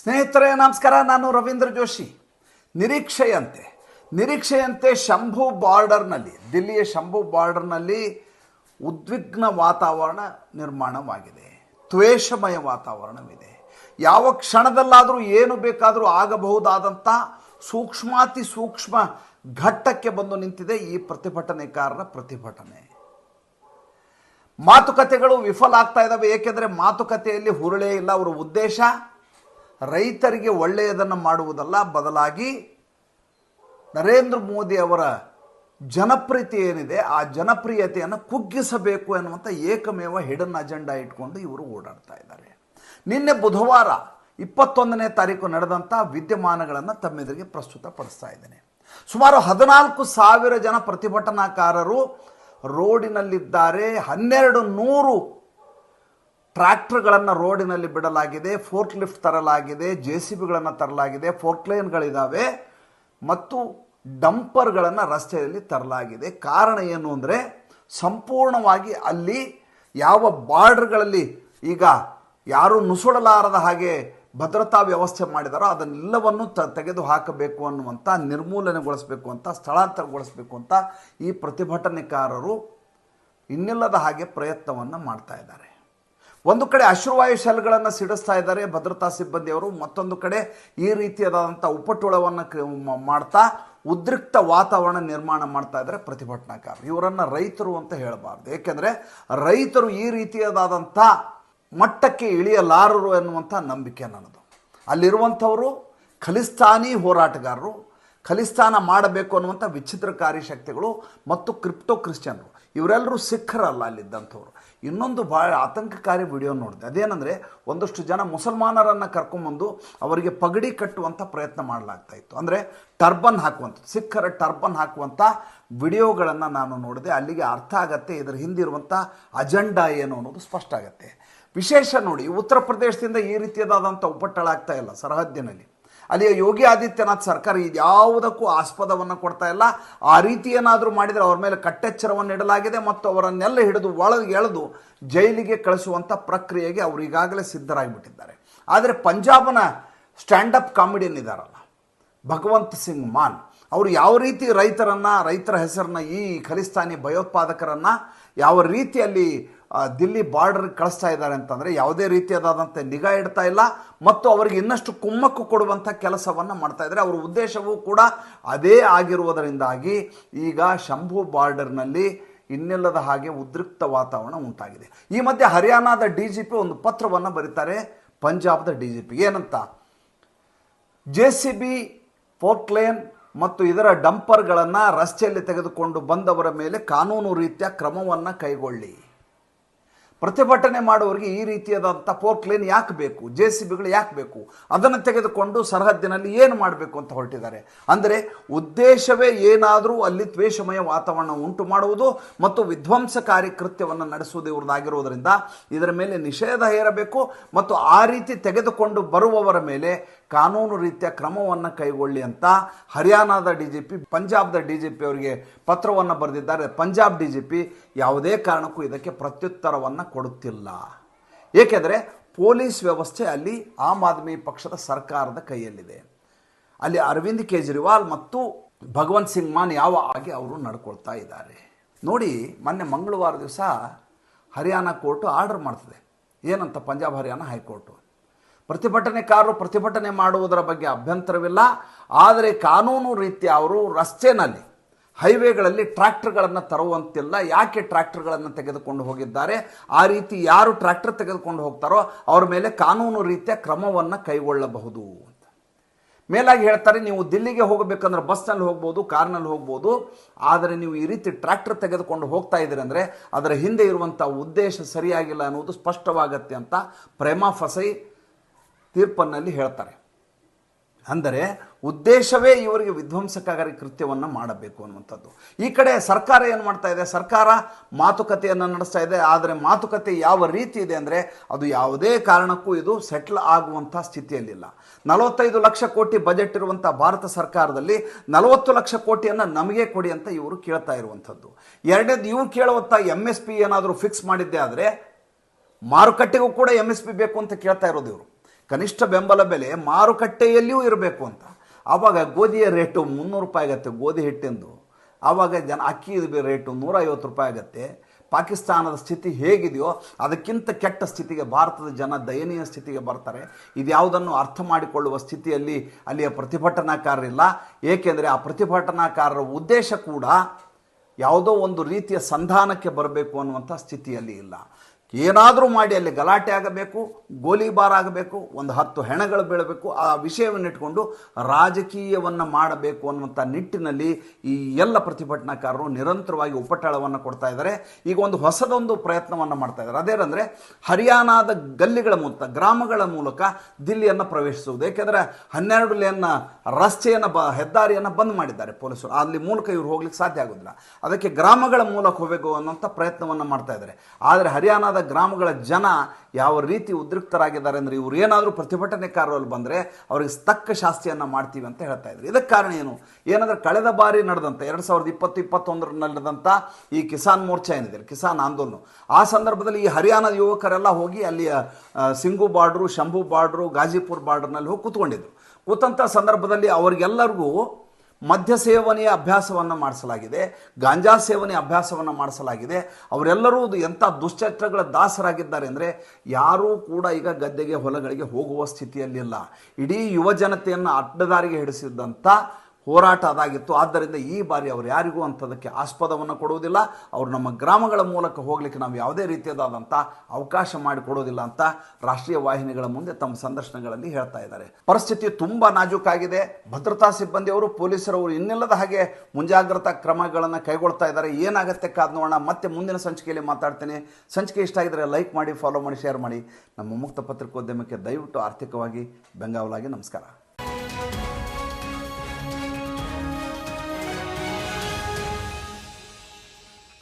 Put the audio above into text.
ಸ್ನೇಹಿತರೆ, ನಮಸ್ಕಾರ. ನಾನು ರವೀಂದ್ರ ಜೋಶಿ. ನಿರೀಕ್ಷೆಯಂತೆ ನಿರೀಕ್ಷೆಯಂತೆ ಶಂಭು ಬಾರ್ಡರ್ನಲ್ಲಿ, ದಿಲ್ಲಿಯ ಶಂಭು ಬಾರ್ಡರ್ನಲ್ಲಿ ಉದ್ವಿಗ್ನ ವಾತಾವರಣ ನಿರ್ಮಾಣವಾಗಿದೆ. ತ್ವೇಷಮಯ ವಾತಾವರಣವಿದೆ. ಯಾವ ಕ್ಷಣದಲ್ಲಾದರೂ ಏನು ಬೇಕಾದರೂ ಆಗಬಹುದಾದಂಥ ಸೂಕ್ಷ್ಮಾತಿ ಸೂಕ್ಷ್ಮ ಘಟ್ಟಕ್ಕೆ ಬಂದು ನಿಂತಿದೆ ಈ ಪ್ರತಿಭಟನೆಕಾರರ ಪ್ರತಿಭಟನೆ. ಮಾತುಕತೆಗಳು ವಿಫಲ ಆಗ್ತಾ ಇದ್ದಾವೆ, ಏಕೆಂದರೆ ಮಾತುಕತೆಯಲ್ಲಿ ಹುರುಳೇ ಇಲ್ಲ. ಅವರ ಉದ್ದೇಶ ರೈತರಿಗೆ ಒಳ್ಳೆಯದನ್ನು ಮಾಡುವುದಲ್ಲ, ಬದಲಾಗಿ ನರೇಂದ್ರ ಮೋದಿ ಅವರ ಜನಪ್ರಿಯತೆ ಏನಿದೆ, ಆ ಜನಪ್ರಿಯತೆಯನ್ನು ಕುಗ್ಗಿಸಬೇಕು ಎನ್ನುವಂಥ ಏಕಮೇವ ಹಿಡನ್ ಅಜೆಂಡಾ ಇಟ್ಕೊಂಡು ಇವರು ಓಡಾಡ್ತಾ ಇದ್ದಾರೆ. ನಿನ್ನೆ ಬುಧವಾರ ಇಪ್ಪತ್ತೊಂದನೇ ತಾರೀಕು ನಡೆದಂಥ ವಿದ್ಯಮಾನಗಳನ್ನು ತಮ್ಮೆದುರಿಗೆ ಪ್ರಸ್ತುತಪಡಿಸ್ತಾ ಇದ್ದೇನೆ. ಸುಮಾರು ಹದಿನಾಲ್ಕು ಸಾವಿರ ಜನ ಪ್ರತಿಭಟನಾಕಾರರು ರೋಡಿನಲ್ಲಿದ್ದಾರೆ, ಹನ್ನೆರಡು ನೂರು ಟ್ರ್ಯಾಕ್ಟರ್ಗಳನ್ನು ರೋಡಿನಲ್ಲಿ ಬಿಡಲಾಗಿದೆ ಫೋರ್ಕ್ ಲಿಫ್ಟ್ ತರಲಾಗಿದೆ, ಜೆ ಸಿ ಬಿಗಳನ್ನು ತರಲಾಗಿದೆ ಫೋರ್ಕ್ಲೈನ್ಗಳಿದ್ದಾವೆ ಮತ್ತು ಡಂಪರ್ಗಳನ್ನು ರಸ್ತೆಯಲ್ಲಿ ತರಲಾಗಿದೆ. ಕಾರಣ ಏನು ಅಂದರೆ ಸಂಪೂರ್ಣವಾಗಿ ಅಲ್ಲಿ ಯಾವ ಬಾರ್ಡ್ರ್ಗಳಲ್ಲಿ ಈಗ ಯಾರು ನುಸುಳಲಾರದ ಹಾಗೆ ಭದ್ರತಾ ವ್ಯವಸ್ಥೆ ಮಾಡಿದಾರೋ ಅದನ್ನೆಲ್ಲವನ್ನು ತ ತೆಗೆದು ಹಾಕಬೇಕು ಅನ್ನುವಂಥ ನಿರ್ಮೂಲನೆಗೊಳಿಸಬೇಕು ಅಂತ, ಸ್ಥಳಾಂತರಗೊಳಿಸಬೇಕು ಅಂತ ಈ ಪ್ರತಿಭಟನೆಕಾರರು ಇನ್ನಿಲ್ಲದ ಹಾಗೆ ಪ್ರಯತ್ನವನ್ನು ಮಾಡ್ತಾ ಇದ್ದಾರೆ. ಒಂದು ಕಡೆ ಅಶ್ರುವಾಯು ಶೆಲ್ಗಳನ್ನು ಸಿಡಿಸ್ತಾ ಇದ್ದಾರೆ ಭದ್ರತಾ ಸಿಬ್ಬಂದಿಯವರು, ಮತ್ತೊಂದು ಕಡೆ ಈ ರೀತಿಯಾದಂಥ ಉಪಟೋಳವನ್ನು ಮಾಡ್ತಾ ಉದ್ರಿಕ್ತ ವಾತಾವರಣ ನಿರ್ಮಾಣ ಮಾಡ್ತಾ ಇದ್ದಾರೆ ಪ್ರತಿಭಟನಾಕಾರರು ಇವರನ್ನು ರೈತರು ಅಂತ ಹೇಳಬಾರ್ದು. ಏಕೆಂದರೆ ರೈತರು ಈ ರೀತಿಯಾದಂಥ ಮಟ್ಟಕ್ಕೆ ಇಳಿಯಲಾರರು ಎನ್ನುವಂಥ ನಂಬಿಕೆ ನನ್ನದು. ಅಲ್ಲಿರುವಂಥವರು ಖಲಿಸ್ತಾನಿ ಹೋರಾಟಗಾರರು, ಖಲಿಸ್ತಾನ ಮಾಡಬೇಕು ಅನ್ನುವಂಥ ವಿಚಿತ್ರಕಾರಿ ಶಕ್ತಿಗಳು ಮತ್ತು ಕ್ರಿಪ್ಟೋ ಕ್ರಿಶ್ಚಿಯನ್ರು. ಇವರೆಲ್ಲರೂ ಸಿಖ್ಖರಲ್ಲ ಅಲ್ಲಿದ್ದಂಥವ್ರು. ಇನ್ನೊಂದು ಭಾಳ ಆತಂಕಕಾರಿ ವಿಡಿಯೋ ನೋಡಿದೆ. ಅದೇನೆಂದರೆ, ಒಂದಷ್ಟು ಜನ ಮುಸಲ್ಮಾನರನ್ನು ಕರ್ಕೊಂಬಂದು ಅವರಿಗೆ ಪಗಡಿ ಕಟ್ಟುವಂಥ ಪ್ರಯತ್ನ ಮಾಡಲಾಗ್ತಾ ಇತ್ತು. ಅಂದರೆ ಟರ್ಬನ್ ಹಾಕುವಂಥದ್ದು, ಸಿಖ್ಖರ ಟರ್ಬನ್ ಹಾಕುವಂಥ ವಿಡಿಯೋಗಳನ್ನು ನಾನು ನೋಡಿದೆ. ಅಲ್ಲಿಗೆ ಅರ್ಥ ಆಗತ್ತೆ, ಇದರ ಹಿಂದಿರುವಂಥ ಅಜೆಂಡಾ ಏನು ಅನ್ನೋದು ಸ್ಪಷ್ಟ ಆಗತ್ತೆ. ವಿಶೇಷ ನೋಡಿ ಉತ್ತರ ಪ್ರದೇಶದಿಂದ ಈ ರೀತಿಯಾದಂಥ ಆಗ್ತಾ ಇಲ್ಲ, ಸರಹದ್ದಿನಲ್ಲಿ. ಅಲ್ಲಿಯ ಯೋಗಿ ಆದಿತ್ಯನಾಥ್ ಸರ್ಕಾರ ಇದ್ಯಾವುದಕ್ಕೂ ಆಸ್ಪದವನ್ನು ಕೊಡ್ತಾ ಇಲ್ಲ. ಆ ರೀತಿ ಏನಾದರೂ ಮಾಡಿದರೆ ಅವರ ಮೇಲೆ ಕಟ್ಟೆಚ್ಚರವನ್ನು ಇಡಲಾಗಿದೆ ಮತ್ತು ಅವರನ್ನೆಲ್ಲ ಹಿಡಿದು ಒಳಗೆ ಎಳೆದು ಜೈಲಿಗೆ ಕಳಿಸುವಂಥ ಪ್ರಕ್ರಿಯೆಗೆ ಅವರು ಈಗಾಗಲೇ ಸಿದ್ಧರಾಗಿಬಿಟ್ಟಿದ್ದಾರೆ. ಆದರೆ ಪಂಜಾಬ್ನ ಸ್ಟ್ಯಾಂಡಪ್ ಕಾಮಿಡಿಯನ್ ಇದ್ದಾರಲ್ಲ ಭಗವಂತ್ ಸಿಂಗ್ ಮಾನ್. ಅವರು ಯಾವ ರೀತಿ ರೈತರನ್ನು, ರೈತರ ಹೆಸರನ್ನ ಈ ಖಲಿಸ್ತಾನಿ ಭಯೋತ್ಪಾದಕರನ್ನು ಯಾವ ರೀತಿಯಲ್ಲಿ ದಿಲ್ಲಿ ಬಾರ್ಡರ್ ಕಳಿಸ್ತಾ ಇದ್ದಾರೆ ಅಂತಂದರೆ ಯಾವುದೇ ರೀತಿಯಾದಂಥ ನಿಗಾ ಇಡ್ತಾ ಇಲ್ಲ ಮತ್ತು ಅವರಿಗೆ ಇನ್ನಷ್ಟು ಕುಮ್ಮಕ್ಕು ಕೊಡುವಂಥ ಕೆಲಸವನ್ನು ಮಾಡ್ತಾ ಇದ್ದಾರೆ. ಅವರ ಉದ್ದೇಶವೂ ಕೂಡ ಅದೇ ಆಗಿರುವುದರಿಂದಾಗಿ ಈಗ ಶಂಭು ಬಾರ್ಡರ್ನಲ್ಲಿ ಇನ್ನಿಲ್ಲದ ಹಾಗೆ ಉದ್ರಿಕ್ತ ವಾತಾವರಣ ಉಂಟಾಗಿದೆ. ಈ ಮಧ್ಯೆ ಹರಿಯಾಣದ ಡಿ ಜಿ ಪಿ ಒಂದು ಪತ್ರವನ್ನು ಬರೀತಾರೆ, ಪಂಜಾಬ್ದ ಡಿ ಜಿ ಪಿ. ಏನಂತ? ಜೆ ಸಿ ಬಿ, ಫೋರ್ಕ್ಲೇನ್ ಮತ್ತು ಇದರ ಡಂಪರ್ಗಳನ್ನು ರಸ್ತೆಯಲ್ಲಿ ತೆಗೆದುಕೊಂಡು ಬಂದವರ ಮೇಲೆ ಕಾನೂನು ರೀತಿಯ ಕ್ರಮವನ್ನು ಕೈಗೊಳ್ಳಿ. ಪ್ರತಿಭಟನೆ ಮಾಡುವವರಿಗೆ ಈ ರೀತಿಯಾದಂಥ ಪೋರ್ಕ್ಲೇನ್ ಯಾಕೆ ಬೇಕು? ಜೆ ಸಿ ಬಿಗಳು ಯಾಕೆ ಬೇಕು? ಅದನ್ನು ತೆಗೆದುಕೊಂಡು ಸರಹದ್ದಿನಲ್ಲಿ ಏನು ಮಾಡಬೇಕು ಅಂತ ಹೊರಟಿದ್ದಾರೆ. ಅಂದರೆ ಉದ್ದೇಶವೇ ಏನಾದರೂ ಅಲ್ಲಿ ದ್ವೇಷಮಯ ವಾತಾವರಣ ಉಂಟು ಮಾಡುವುದು ಮತ್ತು ವಿಧ್ವಂಸಕಾರಿ ಕೃತ್ಯವನ್ನು ನಡೆಸುವುದು ಇವ್ರದ್ದಾಗಿರುವುದರಿಂದ ಇದರ ಮೇಲೆ ನಿಷೇಧ ಹೇರಬೇಕು ಮತ್ತು ಆ ರೀತಿ ತೆಗೆದುಕೊಂಡು ಬರುವವರ ಮೇಲೆ ಕಾನೂನು ರೀತಿಯ ಕ್ರಮವನ್ನು ಕೈಗೊಳ್ಳಿ ಅಂತ ಹರಿಯಾಣದ ಡಿ ಜಿ ಪಿ ಪಂಜಾಬ್ದ ಡಿ ಜಿ ಪಿ ಅವರಿಗೆ ಪತ್ರವನ್ನು ಬರೆದಿದ್ದಾರೆ. ಪಂಜಾಬ್ ಡಿ ಜಿ ಪಿ ಯಾವುದೇ ಕಾರಣಕ್ಕೂ ಇದಕ್ಕೆ ಪ್ರತ್ಯುತ್ತರವನ್ನು ಕೊಡುತ್ತಿಲ್ಲ. ಏಕೆಂದರೆ ಪೊಲೀಸ್ ವ್ಯವಸ್ಥೆ ಅಲ್ಲಿ ಆಮ್ ಆದ್ಮಿ ಪಕ್ಷದ ಸರ್ಕಾರದ ಕೈಯಲ್ಲಿದೆ. ಅಲ್ಲಿ ಅರವಿಂದ್ ಕೇಜ್ರಿವಾಲ್ ಮತ್ತು ಭಗವಂತ್ ಸಿಂಗ್ ಮಾನ್ ಯಾವ ಆಗಿ ಅವರು ನಡ್ಕೊಳ್ತಾ ಇದ್ದಾರೆ. ನೋಡಿ, ಮೊನ್ನೆ ಮಂಗಳವಾರ ದಿವಸ ಹರಿಯಾಣ ಕೋರ್ಟು ಆರ್ಡರ್ ಮಾಡ್ತದೆ. ಏನಂತ ಪಂಜಾಬ್ ಹರಿಯಾಣ ಹೈಕೋರ್ಟು. ಪ್ರತಿಭಟನೆಕಾರರು ಪ್ರತಿಭಟನೆ ಮಾಡುವುದರ ಬಗ್ಗೆ ಅಭ್ಯಂತರವಿಲ್ಲ. ಆದರೆ ಕಾನೂನು ರೀತಿಯ ಅವರು ರಸ್ತೆನಲ್ಲಿ, ಹೈವೇಗಳಲ್ಲಿ ಟ್ರ್ಯಾಕ್ಟರ್ಗಳನ್ನು ತರುವಂತಿಲ್ಲ. ಯಾಕೆ ಟ್ರ್ಯಾಕ್ಟರ್ಗಳನ್ನು ತೆಗೆದುಕೊಂಡು ಹೋಗಿದ್ದಾರೆ? ಆ ರೀತಿ ಯಾರು ಟ್ರ್ಯಾಕ್ಟರ್ ತೆಗೆದುಕೊಂಡು ಹೋಗ್ತಾರೋ ಅವ್ರ ಮೇಲೆ ಕಾನೂನು ರೀತಿಯ ಕ್ರಮವನ್ನು ಕೈಗೊಳ್ಳಬಹುದು ಅಂತ. ಮೇಲಾಗಿ ಹೇಳ್ತಾರೆ, ನೀವು ದಿಲ್ಲಿಗೆ ಹೋಗಬೇಕಂದ್ರೆ ಬಸ್ನಲ್ಲಿ ಹೋಗ್ಬೋದು, ಕಾರ್ನಲ್ಲಿ ಹೋಗ್ಬೋದು. ಆದರೆ ನೀವು ಈ ರೀತಿ ಟ್ರ್ಯಾಕ್ಟರ್ ತೆಗೆದುಕೊಂಡು ಹೋಗ್ತಾ ಅಂದರೆ ಅದರ ಹಿಂದೆ ಇರುವಂಥ ಉದ್ದೇಶ ಸರಿಯಾಗಿಲ್ಲ ಅನ್ನೋದು ಸ್ಪಷ್ಟವಾಗತ್ತೆ ಅಂತ ಪ್ರೇಮ ಫಸೈ ತೀರ್ಪನ್ನಲ್ಲಿ ಹೇಳ್ತಾರೆ. ಅಂದರೆ ಉದ್ದೇಶವೇ ಇವರಿಗೆ ವಿಧ್ವಂಸಕಾರಿ ಕೃತ್ಯವನ್ನು ಮಾಡಬೇಕು ಅನ್ನುವಂಥದ್ದು. ಈ ಕಡೆ ಸರ್ಕಾರ ಏನು ಮಾಡ್ತಾ ಇದೆ? ಸರ್ಕಾರ ಮಾತುಕತೆಯನ್ನು ನಡೆಸ್ತಾ ಇದೆ. ಆದರೆ ಮಾತುಕತೆ ಯಾವ ರೀತಿ ಇದೆ ಅಂದರೆ ಅದು ಯಾವುದೇ ಕಾರಣಕ್ಕೂ ಇದು ಸೆಟ್ಲ್ ಆಗುವಂಥ ಸ್ಥಿತಿಯಲ್ಲಿಲ್ಲ. ನಲವತ್ತೈದು ಲಕ್ಷ ಕೋಟಿ ಬಜೆಟ್ ಇರುವಂಥ ಭಾರತ ಸರ್ಕಾರದಲ್ಲಿ ನಲವತ್ತು ಲಕ್ಷ ಕೋಟಿಯನ್ನು ನಮಗೆ ಕೊಡಿ ಅಂತ ಇವರು ಕೇಳ್ತಾ ಇರುವಂಥದ್ದು. ಎರಡನೇದು, ಇವ್ರು ಕೇಳುವಂಥ ಎಂ ಎಸ್ ಪಿ ಏನಾದರೂ ಫಿಕ್ಸ್ ಮಾಡಿದ್ದೆ ಆದರೆ ಮಾರುಕಟ್ಟೆಗೂ ಕೂಡ ಎಂ ಎಸ್ ಪಿ ಬೇಕು ಅಂತ ಕೇಳ್ತಾ ಇರೋದು ಇವರು. ಕನಿಷ್ಠ ಬೆಂಬಲ ಬೆಲೆ ಮಾರುಕಟ್ಟೆಯಲ್ಲಿಯೂ ಇರಬೇಕು ಅಂತ. ಆವಾಗ ಗೋಧಿಯ ರೇಟು ಮುನ್ನೂರು ರೂಪಾಯಿ ಆಗುತ್ತೆ ಗೋಧಿ ಹಿಟ್ಟಿಂದು. ಆವಾಗ ಜನ ಅಕ್ಕಿ ರೇಟು ನೂರೈವತ್ತು ರೂಪಾಯಿ ಆಗುತ್ತೆ. ಪಾಕಿಸ್ತಾನದ ಸ್ಥಿತಿ ಹೇಗಿದೆಯೋ ಅದಕ್ಕಿಂತ ಕೆಟ್ಟ ಸ್ಥಿತಿಗೆ ಭಾರತದ ಜನ ದಯನೀಯ ಸ್ಥಿತಿಗೆ ಬರ್ತಾರೆ. ಇದ್ಯಾವುದನ್ನು ಅರ್ಥ ಮಾಡಿಕೊಳ್ಳುವ ಸ್ಥಿತಿಯಲ್ಲಿ ಅಲ್ಲಿಯ ಪ್ರತಿಭಟನಾಕಾರರಿಲ್ಲ ಏಕೆಂದರೆ ಆ ಪ್ರತಿಭಟನಾಕಾರರ ಉದ್ದೇಶ ಕೂಡ ಯಾವುದೋ ಒಂದು ರೀತಿಯ ಸಂಧಾನಕ್ಕೆ ಬರಬೇಕು ಅನ್ನುವಂಥ ಸ್ಥಿತಿಯಲ್ಲಿ ಇಲ್ಲ. ಏನಾದರೂ ಮಾಡಿ ಅಲ್ಲಿ ಗಲಾಟೆ ಆಗಬೇಕು, ಗೋಲಿಬಾರ್ ಆಗಬೇಕು, ಒಂದು ಹತ್ತು ಹೆಣಗಳು ಬೀಳಬೇಕು, ಆ ವಿಷಯವನ್ನು ಇಟ್ಕೊಂಡು ರಾಜಕೀಯವನ್ನು ಮಾಡಬೇಕು ಅನ್ನುವಂಥ ನಿಟ್ಟಿನಲ್ಲಿ ಈ ಎಲ್ಲ ಪ್ರತಿಭಟನಾಕಾರರು ನಿರಂತರವಾಗಿ ಉಪಟಳವನ್ನು ಕೊಡ್ತಾ ಇದ್ದಾರೆ. ಈಗ ಒಂದು ಹೊಸದೊಂದು ಪ್ರಯತ್ನವನ್ನು ಮಾಡ್ತಾ ಇದ್ದಾರೆ. ಅದೇನೆಂದರೆ, ಹರಿಯಾಣದ ಗಲ್ಲಿಗಳ ಮೂಲಕ, ಗ್ರಾಮಗಳ ಮೂಲಕ ದಿಲ್ಲಿಯನ್ನು ಪ್ರವೇಶಿಸುವುದು. ಏಕೆಂದರೆ, ಹನ್ನೆರಡು ಲೇನ್ನ ರಸ್ತೆಯನ್ನು ಬ, ಹೆದ್ದಾರಿಯನ್ನು ಬಂದ್ ಮಾಡಿದ್ದಾರೆ ಪೊಲೀಸರು. ಅಲ್ಲಿ ಮೂಲಕ ಇವರು ಹೋಗ್ಲಿಕ್ಕೆ ಸಾಧ್ಯ ಆಗೋದಿಲ್ಲ. ಅದಕ್ಕೆ ಗ್ರಾಮಗಳ ಮೂಲಕ ಹೋಗಬೇಕು ಅನ್ನೋಂಥ ಪ್ರಯತ್ನವನ್ನು ಮಾಡ್ತಾ ಇದ್ದಾರೆ. ಆದರೆ ಹರಿಯಾಣದ ಗ್ರಾಮಗಳ ಜನ ಯಾವ ರೀತಿ ಉದ್ರಿಕ್ತರಾಗಿದ್ದಾರೆ ಅಂದರೆ ಇವರು ಏನಾದರೂ ಪ್ರತಿಭಟನೆಕಾರರಲ್ಲಿ ಬಂದರೆ ಅವರಿಗೆ ತಕ್ಕ ಶಾಸ್ತಿಯನ್ನು ಮಾಡ್ತೀವಿ ಅಂತ ಹೇಳ್ತಾ ಇದ್ರು. ಇದಕ್ಕೆ ಕಾರಣ ಏನು? ಏನಂದ್ರೆ ಕಳೆದ ಬಾರಿ ನಡೆದಂಥ ಎರಡು ಸಾವಿರದ ಇಪ್ಪತ್ತು, ಇಪ್ಪತ್ತೊಂದರಲ್ಲಿ ನಡೆದಂಥ ಈ ಕಿಸಾನ್ ಮೋರ್ಚಾ ಏನಿದೆ? ಕಿಸಾನ್ ಆಂದೋಲನ. ಆ ಸಂದರ್ಭದಲ್ಲಿ ಈ ಹರಿಯಾಣದ ಯುವಕರೆಲ್ಲ ಹೋಗಿ ಅಲ್ಲಿಯ ಸಿಂಗು ಬಾರ್ಡ್ರು ಶಂಭು ಬಾರ್ಡ್ರು ಗಾಜಿಪುರ್ ಬಾರ್ಡ್ರ್ನಲ್ಲಿ ಹೋಗಿ ಕೂತ್ಕೊಂಡಿದ್ರು. ಕೂತಂಥ ಸಂದರ್ಭದಲ್ಲಿ ಅವರಿಗೆಲ್ಲರಿಗೂ ಮದ್ಯ ಸೇವನೆಯ ಅಭ್ಯಾಸವನ್ನು ಮಾಡಿಸಲಾಗಿದೆ, ಗಾಂಜಾ ಸೇವನೆ ಅಭ್ಯಾಸವನ್ನು ಮಾಡಿಸಲಾಗಿದೆ. ಅವರೆಲ್ಲರೂ ಅದು ಎಂಥ ದುಶ್ಚಟಗಳ ದಾಸರಾಗಿದ್ದಾರೆ ಅಂದರೆ ಯಾರೂ ಕೂಡ ಈಗ ಗದ್ದೆಗೆ, ಹೊಲಗಳಿಗೆ ಹೋಗುವ ಸ್ಥಿತಿಯಲ್ಲಿಲ್ಲ. ಇಡೀ ಯುವ ಜನತೆಯನ್ನು ಅಡ್ಡದಾರಿಗೆ ಹಿಡಿಸಿದ್ದಂಥ ಹೋರಾಟ ಅದಾಗಿತ್ತು. ಆದ್ದರಿಂದ ಈ ಬಾರಿ ಅವರು ಯಾರಿಗೂ ಅಂಥದಕ್ಕೆ ಆಸ್ಪದವನ್ನು ಕೊಡುವುದಿಲ್ಲ. ಅವರು ನಮ್ಮ ಗ್ರಾಮಗಳ ಮೂಲಕ ಹೋಗಲಿಕ್ಕೆ ನಾವು ಯಾವುದೇ ರೀತಿಯಾದಂಥ ಅವಕಾಶ ಮಾಡಿಕೊಡೋದಿಲ್ಲ ಅಂತ ರಾಷ್ಟ್ರೀಯ ವಾಹಿನಿಗಳ ಮುಂದೆ ತಮ್ಮ ಸಂದರ್ಶನಗಳಲ್ಲಿ ಹೇಳ್ತಾ ಇದ್ದಾರೆ. ಪರಿಸ್ಥಿತಿ ತುಂಬ ನಾಜೂಕಾಗಿದೆ ಭದ್ರತಾ ಸಿಬ್ಬಂದಿಯವರು ಪೊಲೀಸರವರು ಇನ್ನಿಲ್ಲದ ಹಾಗೆ ಮುಂಜಾಗ್ರತಾ ಕ್ರಮಗಳನ್ನು ಕೈಗೊಳ್ತಾ ಇದ್ದಾರೆ. ಏನಾಗುತ್ತೆ ಕಾದ್ ನೋಡೋಣ. ಮತ್ತೆ ಮುಂದಿನ ಸಂಚಿಕೆಯಲ್ಲಿ ಮಾತಾಡ್ತೀನಿ. ಸಂಚಿಕೆ ಇಷ್ಟ ಆಗಿದರೆ ಲೈಕ್ ಮಾಡಿ ಫಾಲೋ ಮಾಡಿ ಶೇರ್ ಮಾಡಿ. ನಮ್ಮ ಮುಕ್ತ ಪತ್ರಿಕೋದ್ಯಮಕ್ಕೆ ದಯವಿಟ್ಟು ಆರ್ಥಿಕವಾಗಿ ಬೆಂಗಾವಲಾಗಿ ನಮಸ್ಕಾರ.